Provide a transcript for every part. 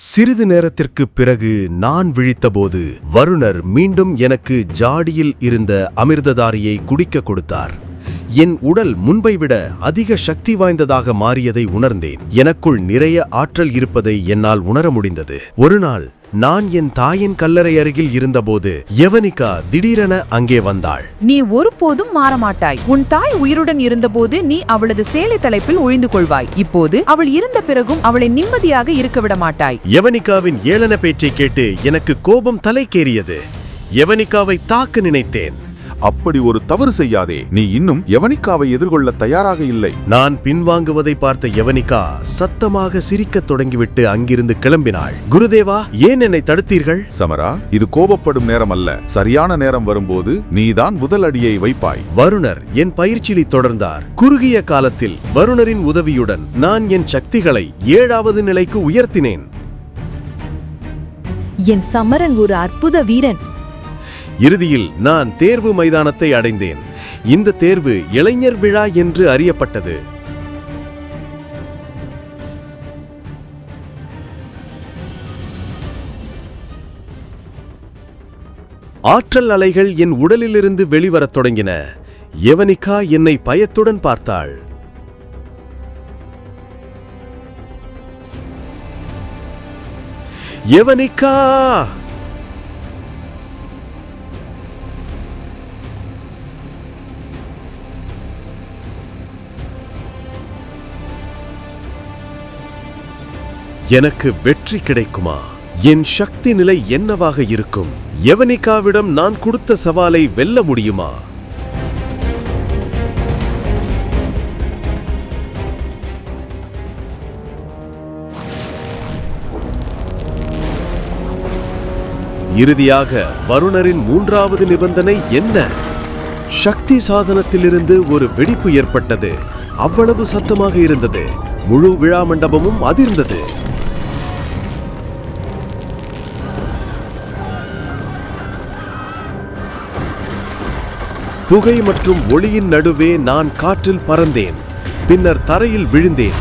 சிறிது நேரத்திற்குப் பிறகு நான் விழித்தபோது வருணர் மீண்டும் எனக்கு ஜாடியில் இருந்த அமிர்ததாரியை குடிக்க கொடுத்தார். என் உடல் முன்பை விட அதிக சக்தி வாய்ந்ததாக மாறியதை உணர்ந்தேன். எனக்குள் நிறைய ஆற்றல் இருப்பதை என்னால் உணர முடிந்தது. ஒரு நாள் நான் என் தாயின் கல்லறை அருகில் இருந்தபோது யவனிகா திடீரென அங்கே வந்தாள். நீ ஒருபோதும் மாறமாட்டாய். உன் தாய் உயிருடன் இருந்தபோது நீ அவளது சேலை தலைப்பில் ஒழிந்து கொள்வாய். இப்போது அவள் இருந்த பிறகும் அவளை நிம்மதியாக இருக்க விட மாட்டாய். யவனிகாவின் ஏளன பேச்சை கேட்டு எனக்கு கோபம் தலைக்கேறியது. யவனிகாவை தாக்க நினைத்தேன். அப்படி ஒரு தவறு செய்யாதே. நீ இன்னும் யவனிக்காவை எதிர்கொள்ள தயாராக இல்லை. நான் பின்வாங்குவதை பார்த்த யவனிகா சத்தமாக சிரிக்கத் தொடங்கிவிட்டு அங்கிருந்து கிளம்பினாள். குருதேவா ஏன் என்னை தடுத்தீர்கள்? சமரா இது கோபப்படும் நேரம் அல்ல சரியான நேரம் வரும்போது நீதான் முதல் அடியை வைப்பாய். வருணர் என் பயிற்சியை தொடர்ந்தார். குறுகிய காலத்தில் வருணரின் உதவியுடன் நான் என் சக்திகளை ஏழாவது நிலைக்கு உயர்த்தினேன். என் சமரன் ஒரு அற்புத வீரன். இறுதியில் நான் தேர்வு மைதானத்தை அடைந்தேன். இந்த தேர்வு இளைஞர் விழா என்று அறியப்பட்டது. ஆற்றல் அலைகள் என் உடலிலிருந்து வெளிவரத் தொடங்கின. எவனிகா என்னை பயத்துடன் பார்த்தாள். எவனிக்கா? எனக்கு வெற்றி கிடைக்குமா? என் சக்தி நிலை என்னவாக இருக்கும்? எவனிகாவிடம் நான் கொடுத்த சவாலை வெல்ல முடியுமா? இறுதியாக வருணரின் மூன்றாவது நிபந்தனை என்ன? சக்தி சாதனத்திலிருந்து ஒரு வெடிப்பு ஏற்பட்டது. அவ்வளவு சத்தமாக இருந்தது. முழு விழா மண்டபமும் அதிர்ந்தது. புகை மற்றும் ஒளியின் நடுவே நான் காற்றில் பறந்தேன். பின்னர் தரையில் விழுந்தேன்.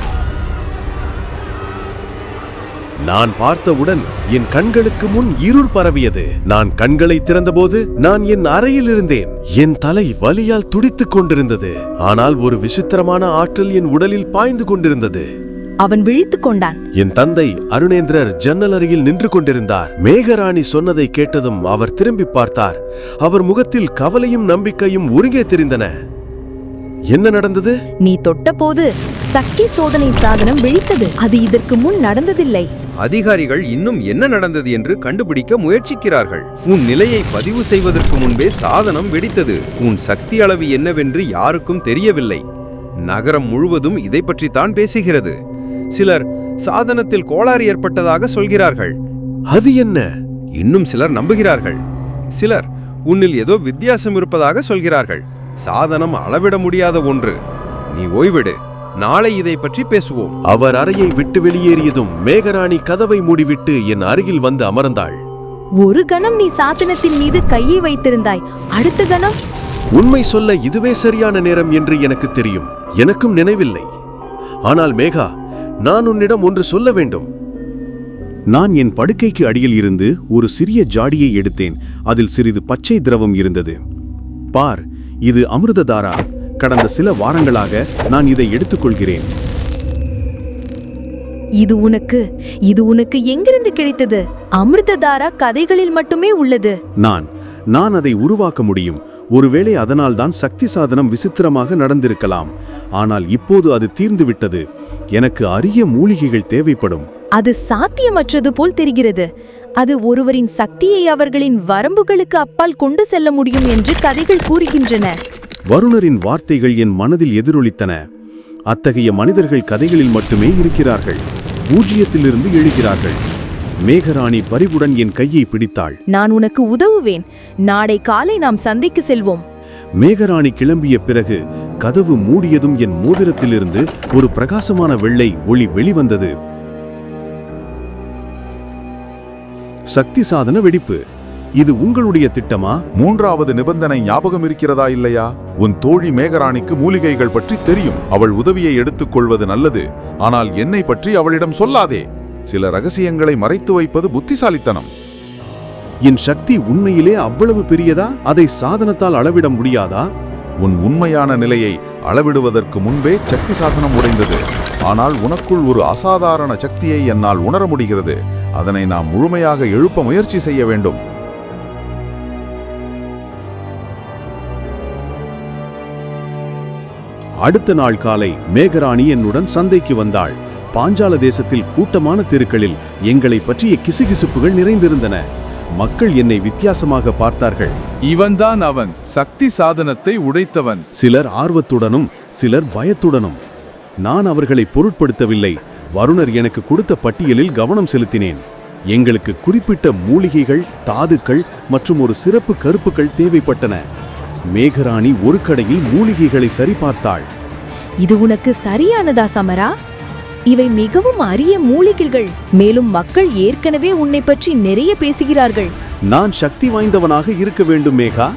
நான் பார்த்தவுடன் என் கண்களுக்கு முன் இருள் பரவியது. நான் கண்களை திறந்தபோது நான் என் அறையில் இருந்தேன். என் தலை வலியால் துடித்துக் கொண்டிருந்தது. ஆனால் ஒரு விசித்திரமான ஆற்றல் என் உடலில் பாய்ந்து கொண்டிருந்தது. அவன் விழித்துக் கொண்டான். என் தந்தை அருணேந்திரர் ஜன்னல் அருகில் நின்று கொண்டிருந்தார். மேகராணி சொன்னதை கேட்டதும் அவர் திரும்பி பார்த்தார். அவர் முகத்தில் கவலையும் நம்பிக்கையும் ஒருங்கே தெரிந்தன. என்ன நடந்தது? நீ தொட்டபோது சக்தி சோதனை சாதனம் விழித்தது. அது இதற்கு முன் நடந்ததில்லை. அதிகாரிகள் இன்னும் என்ன நடந்தது என்று கண்டுபிடிக்க முயற்சிக்கிறார்கள். உன் நிலையை பதிவு செய்வதற்கு முன்பே சாதனம் வெடித்தது. உன் சக்தி அளவு என்னவென்று யாருக்கும் தெரியவில்லை. நகரம் முழுவதும் இதை பற்றித்தான் பேசுகிறது. சிலர் சாதனத்தில் கோளாறு ஏற்பட்டதாக சொல்கிறார்கள். அது என்ன? இன்னும் சிலர் நம்புகிறார்கள். சிலர் உன்னில் ஏதோ வித்தியாசம் இருப்பதாக சொல்கிறார்கள். சாதனம் அளவிட முடியாத ஒன்று. நீ ஓய்விடு. நாளை இதை பற்றி பேசுவோம். அவர் அறையை விட்டு வெளியேறியதும் மேகராணி கதவை மூடிவிட்டு என் அருகில் வந்து அமர்ந்தாள். ஒரு கணம் நீ சாதனத்தின் மீது கையை வைத்திருந்தாய். அடுத்த கணம்? உண்மை சொல்ல இதுவே சரியான நேரம் என்று எனக்கு தெரியும். எனக்கும் நினைவில்லை. ஆனால் மேகா நான் உன்னிடம் ஒன்று சொல்ல வேண்டும். நான் என் படுக்கைக்கு அடியில் இருந்து ஒரு சிறிய ஜாடியை எடுத்தேன். அதில் சிறிது பச்சை திரவம் இருந்தது. பார் இது அமிர்ததாரா? கடந்த சில வாரங்களாக நான் இதை எடுத்துக்கொள்கிறேன். இது உனக்கு இது உனக்கு எங்கிருந்து கிடைத்தது? அமிர்ததாரா கதைகளில் மட்டுமே உள்ளது. நான் நான் அதை உருவாக்க முடியும். ஒருவேளை அதனால்தான் சக்தி சாதனம் விசித்திரமாக நடந்திருக்கலாம். ஆனால் இப்போது அது தீர்ந்துவிட்டது. எனக்கு அரிய மூலிகைகள் தேவைப்படும். அது சாத்தியமற்றது போல் தெரிகிறது. அது ஒருவரின் சக்தியை அவர்களின் வரம்புகளுக்கு அப்பால் கொண்டு செல்ல முடியும் என்று கதைகள் கூறுகின்றன. வருணரின் வார்த்தைகள் என் மனதில் எதிரொலித்தன. அத்தகைய மனிதர்கள் கதைகளில் மட்டுமே இருக்கிறார்கள். பூஜ்ஜியத்திலிருந்து எழுகிறார்கள். மேகராணி பரிவுடன் என் கையை பிடித்தாள். நான் உனக்கு உதவுவேன். நாளை காலை நாம் சந்தைக்கு செல்வோம். மேகராணி கிளம்பிய பிறகு கதவு மூடியதும் என் மோதிரத்திலிருந்து ஒரு பிரகாசமான வெள்ளை ஒளி வெளிவந்தது. சக்தி சாதன வெடிப்பு. இது உங்களுடைய திட்டமா? மூன்றாவது நிபந்தனை ஞாபகம் இருக்கிறதா இல்லையா? உன் தோழி மேகராணிக்கு மூலிகைகள் பற்றி தெரியும். அவள் உதவியை எடுத்துக் கொள்வது நல்லது. ஆனால் என்னை பற்றி அவளிடம் சொல்லாதே. சில ரகசியங்களை மறைத்து வைப்பது புத்திசாலித்தனம். என் சக்தி உண்மையிலே அவ்வளவு பெரியதா? அதை சாதனத்தால் அளவிட முடியாதா? உன் உண்மையான நிலையை அளவிடுவதற்கு முன்பே சக்தி சாதனம் உடைந்தது. ஆனால் உனக்குள் ஒரு அசாதாரண சக்தியை என்னால் உணர முடிகிறது. அதனை நாம் முழுமையாக எழுப்ப முயற்சி செய்ய வேண்டும். அடுத்த நாள் காலை மேகராணி என்னுடன் சந்தைக்கு வந்தாள். பாஞ்சால தேசத்தில் கூட்டமான தெருக்களில் எங்களை பற்றிய கிசுகிசுப்புகள் நிறைந்திருந்தன. மக்கள் என்னை வித்தியாசமாக பார்த்தார்கள். இவன்தான் அவன். சக்தி சாதனத்தை உடைத்தவன். சிலர் ஆர்வத்துடனும் சிலர் பயத்துடனும். நான் அவர்களை பொருட்படுத்தவில்லை. வருணர் எனக்கு கொடுத்த பட்டியலில் கவனம் செலுத்தினேன். எங்களுக்கு குறிப்பிட்ட மூலிகைகள் தாதுக்கள் மற்றும் ஒரு சிறப்பு கருப்புக்கள் தேவைப்பட்டன. மேகராணி ஒரு கடையில் மூலிகைகளை சரிபார்த்தாள். இது உனக்கு சரியானதா சமரா? இவை மிகவும் அரிய மூலிகைகள். மேலும் மக்கள் ஏற்கனவே உன்னை பற்றி நிறைய பேசுகிறார்கள். நான் சக்தி வாய்ந்தவனாக இருக்க வேண்டும் மேகா.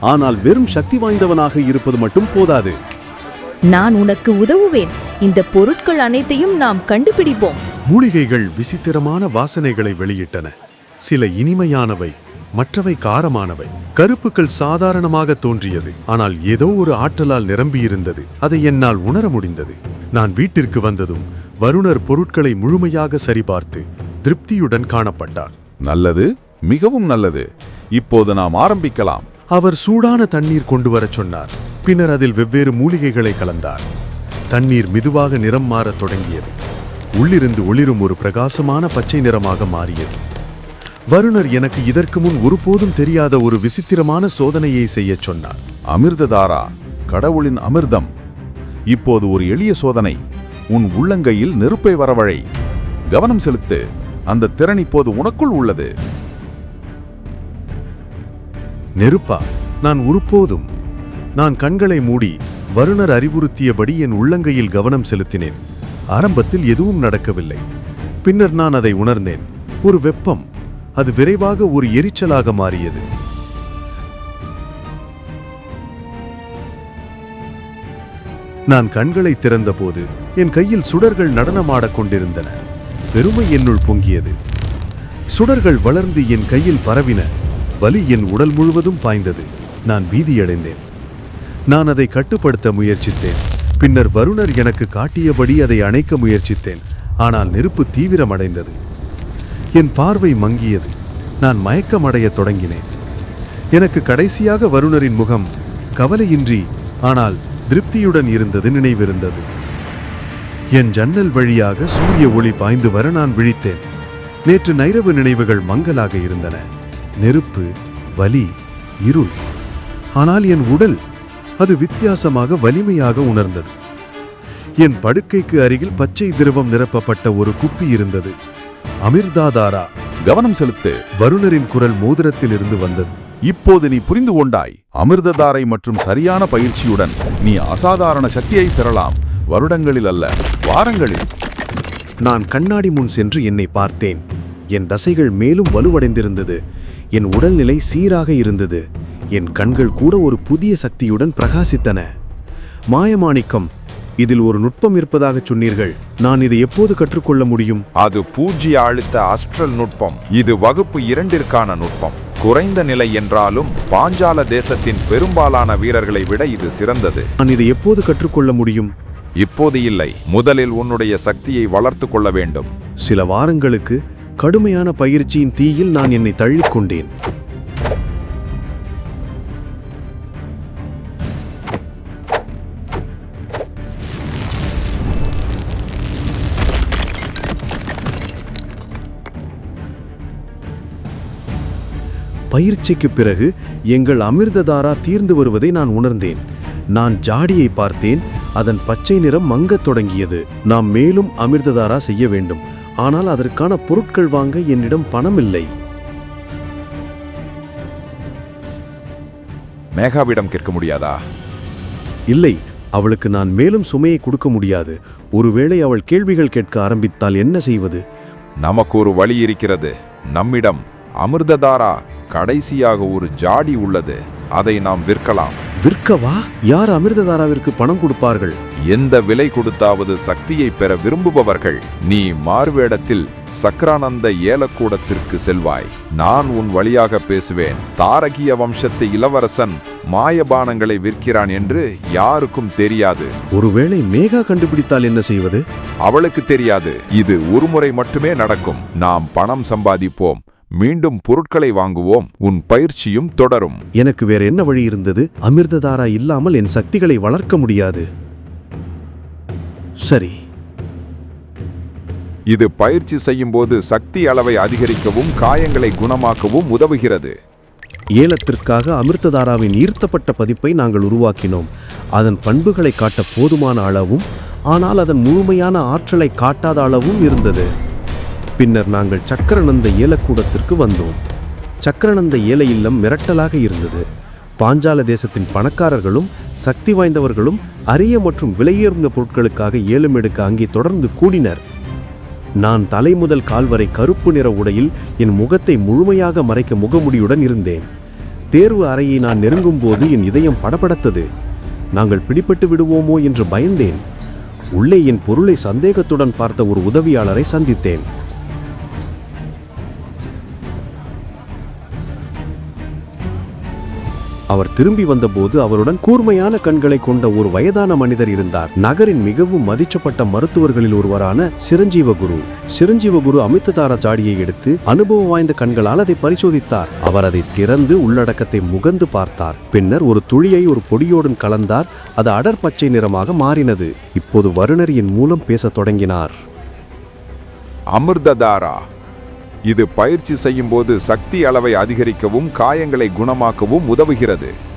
ஆனால் வெறும் சக்தி வாய்ந்தவனாக இருப்பது மட்டும் போதாது. நான் உனக்கு உதவுவேன். இந்த பொருட்கள் அனைத்தையும் நாம் கண்டுபிடிப்போம். மூலிகைகள் விசித்திரமான வாசனைகளை வெளியிட்டன. சில இனிமையானவை. மற்றவை காரமானவை. கருப்புக்கள் சாதாரணமாக தோன்றியது. ஆனால் ஏதோ ஒரு ஆற்றலால் நிரம்பியிருந்தது. அதை என்னால் உணர முடிந்தது. நான் வீட்டிற்கு வந்ததும் வருணர் பொருட்களை முழுமையாக சரிபார்த்து திருப்தியுடன் காணப்பட்டார். நல்லது மிகவும் நல்லது. இப்போது நாம் ஆரம்பிக்கலாம். அவர் சூடான தண்ணீர் கொண்டு வரச் சொன்னார். பின்னர் அதில் வெவ்வேறு மூலிகைகளை கலந்தார். தண்ணீர் மெதுவாக நிறம் மாறத் தொடங்கியது. உள்ளிருந்து ஒளிரும் ஒரு பிரகாசமான பச்சை நிறமாக மாறியது. வருணர் எனக்கு இதற்கு முன் ஒருபோதும் தெரியாத ஒரு விசித்திரமான சோதனையை செய்யச் சொன்னார். அமிர்ததாரா கடவுளின் அமிர்தம். இப்போது ஒரு எளிய சோதனை. உன் உள்ளங்கையில் நெருப்பை வரவழை. கவனம் செலுத்து. அந்த திறன் இப்போது உனக்குள் உள்ளது. நெருப்பா நான் ஒருபோதும். நான் கண்களை மூடி வருணர் அறிவுறுத்தியபடி என் உள்ளங்கையில் கவனம் செலுத்தினேன். ஆரம்பத்தில் எதுவும் நடக்கவில்லை. பின்னர் நான் அதை உணர்ந்தேன். ஒரு வெப்பம். அது விரைவாக ஒரு எரிச்சலாக மாறியது. நான் கண்களை திறந்தபோது என் கையில் சுடர்கள் நடனமாடக் கொண்டிருந்தன. பெருமை என்னுள் பொங்கியது. சுடர்கள் வளர்ந்து என் கையில் பரவின. வலி என் உடல் முழுவதும் பாய்ந்தது. நான் பீதியடைந்தேன். நான் அதை கட்டுப்படுத்த முயற்சித்தேன். பின்னர் வருணர் எனக்கு காட்டியபடி அதை அணைக்க முயற்சித்தேன். ஆனால் நெருப்பு தீவிரமடைந்தது. என் பார்வை மங்கியது. நான் மயக்கமடைய தொடங்கினேன். எனக்கு கடைசியாக வருணரின் முகம் கவலையின்றி ஆனால் திருப்தியுடன் இருந்தது நினைவிருந்தது. என் ஜன்னல் வழியாக சூரிய ஒளி பாய்ந்து வர நான் விழித்தேன். நேற்று நைரவு நினைவுகள் மங்கலாக இருந்தன. நெருப்பு வலி இருள். ஆனால் என் உடல் அது வித்தியாசமாக வலிமையாக உணர்ந்தது. என் படுக்கைக்கு அருகில் பச்சை திரவம் நிரப்பப்பட்ட ஒரு குப்பி இருந்தது. அமிர்தாதாரா கவனம் செலுத்து. வருணரின் குரல் மோதிரத்தில் இருந்து வந்தது. இப்போது நீ புரிந்து கொண்டாய் அமிர்ததாரை மற்றும் சரியான பயிற்சியுடன் நீ அசாதாரண சக்தியை பெறலாம். வருடங்களில் அல்ல வாரங்களில். நான் கண்ணாடி முன் சென்று என்னை பார்த்தேன். என் தசைகள் மேலும் வலுவடைந்திருந்தது. என் உடல்நிலை சீராக இருந்தது. என் கண்கள் கூட ஒரு புதிய சக்தியுடன் பிரகாசித்தன. மாயமாணிக்கம் இதில் ஒரு நுட்பம் இருப்பதாகச் சொன்னீர்கள். நான் இதை எப்போது கற்றுக்கொள்ள முடியும்? அது பூஜ்ய அழுத்த அஸ்ட்ரல் நுட்பம். இது வகுப்பு இரண்டிற்கான நுட்பம். குறைந்த நிலை என்றாலும் பாஞ்சால தேசத்தின் பெரும்பாலான வீரர்களை விட இது சிறந்தது. நான் இதை எப்போது கற்றுக்கொள்ள முடியும்? இப்போது இல்லை. முதலில் உன்னுடைய சக்தியை வளர்த்து கொள்ள வேண்டும். சில வாரங்களுக்கு கடுமையான பயிற்சியின் தீயில் நான் என்னை தள்ளிக்கொண்டேன் பயிற்சிக்குப் பிறகு எங்கள் அமிர்ததாரா தீர்ந்து வருவதை நான் உணர்ந்தேன். நான் ஜாடியை பார்த்தேன். அதன் பச்சை நிறம் மங்கத் தொடங்கியது. நாம் மேலும் அமிர்ததாரா செய்ய வேண்டும். ஆனால் அதற்கான பொருட்கள் வாங்க என்னிடம் பணம் இல்லை மேகாவிடம் கேட்க முடியாதா? இல்லை. அவளுக்கு நான் மேலும் சுமையை கொடுக்க முடியாது. ஒருவேளை அவள் கேள்விகள் கேட்க ஆரம்பித்தால் என்ன செய்வது? நமக்கு ஒரு வழி இருக்கிறது. நம்மிடம் அமிர்ததாரா கடைசியாக ஒரு ஜாடி உள்ளது. அதை நாம் விற்கலாம். விற்கவா? யார் அமிர்ததாராவிற்கு பணம் கொடுப்பார்கள்? எந்த விலை கொடுத்தாவது சக்தியை பெற விரும்புபவர்கள் நீ மார்வேடத்தில் சக்கரானந்த ஏலக்கூடத்திற்கு செல்வாய். நான் உன் வழியாக பேசுவேன். தாரகிய வம்சத்து இளவரசன் மாயபானங்களை விற்கிறான் என்று யாருக்கும் தெரியாது. ஒருவேளை மேகா கண்டுபிடித்தால் என்ன செய்வது? அவளுக்கு தெரியாது. இது ஒருமுறை மட்டுமே நடக்கும். நாம் பணம் சம்பாதிப்போம். மீண்டும் பொருட்களை வாங்குவோம். உன் பயிற்சியும் தொடரும். எனக்கு வேற என்ன வழி இருந்தது? அமிர்ததாரா இல்லாமல் என் சக்திகளை வளர்க்க முடியாது. சரி. இது பயிற்சி செய்யும்போது சக்தி அளவை அதிகரிக்கவும் காயங்களை குணமாக்கவும் உதவுகிறது. ஏலத்திற்காக அமிர்ததாராவின் ஈர்த்தப்பட்ட பதிப்பை நாங்கள் உருவாக்கினோம். அதன் பண்புகளை காட்ட போதுமான அளவும் ஆனால் அதன் முழுமையான ஆற்றலை காட்டாத அளவும் இருந்தது. பின்னர் நாங்கள் சக்கரநந்த ஏலக்கூடத்திற்கு வந்தோம். சக்கரநந்த ஏல இல்லம் மிரட்டலாக இருந்தது. பாஞ்சால தேசத்தின் பணக்காரர்களும் சக்தி வாய்ந்தவர்களும் அரிய மற்றும் விலையுயர்ந்த பொருட்களுக்காக ஏலம் எடுக்க அங்கே தொடர்ந்து கூடினர். நான் தலை முதல் கால்வரை கருப்பு நிற உடையில் என் முகத்தை முழுமையாக மறைக்க முகமுடியுடன் இருந்தேன். தேர்வு அறையை நான் நெருங்கும்போது என் இதயம் படபடத்தது. நாங்கள் பிடிபட்டு விடுவோமோ என்று பயந்தேன். உள்ளே என் பொருளை சந்தேகத்துடன் பார்த்த ஒரு உதவியாளரை சந்தித்தேன். அவர் திரும்பி வந்தபோது அவருடன் கூர்மையான கண்களை கொண்ட ஒரு வயதான மனிதர் இருந்தார். நகரின் மிகவும் மதிக்கப்பட்ட மருத்துவர்களில் ஒருவரான சிரஞ்சீவ குரு. சிரஞ்சீவ குரு அமிர்ததாரா சாடியை எடுத்து அனுபவம் வாய்ந்த கண்களால் அதை பரிசோதித்தார். அவர் அதை திறந்து உள்ளடக்கத்தை முகந்து பார்த்தார். பின்னர் ஒரு துளியை ஒரு பொடியோடன் கலந்தார். அது அடர் பச்சை நிறமாக மாறினது. இப்போது வருணரியின் மூலம் பேசத் தொடங்கினார். அமிர்ததாரா. இது பயிற்சி செய்யும்போது சக்தி அளவை அதிகரிக்கவும் காயங்களை குணமாக்கவும் உதவுகிறது.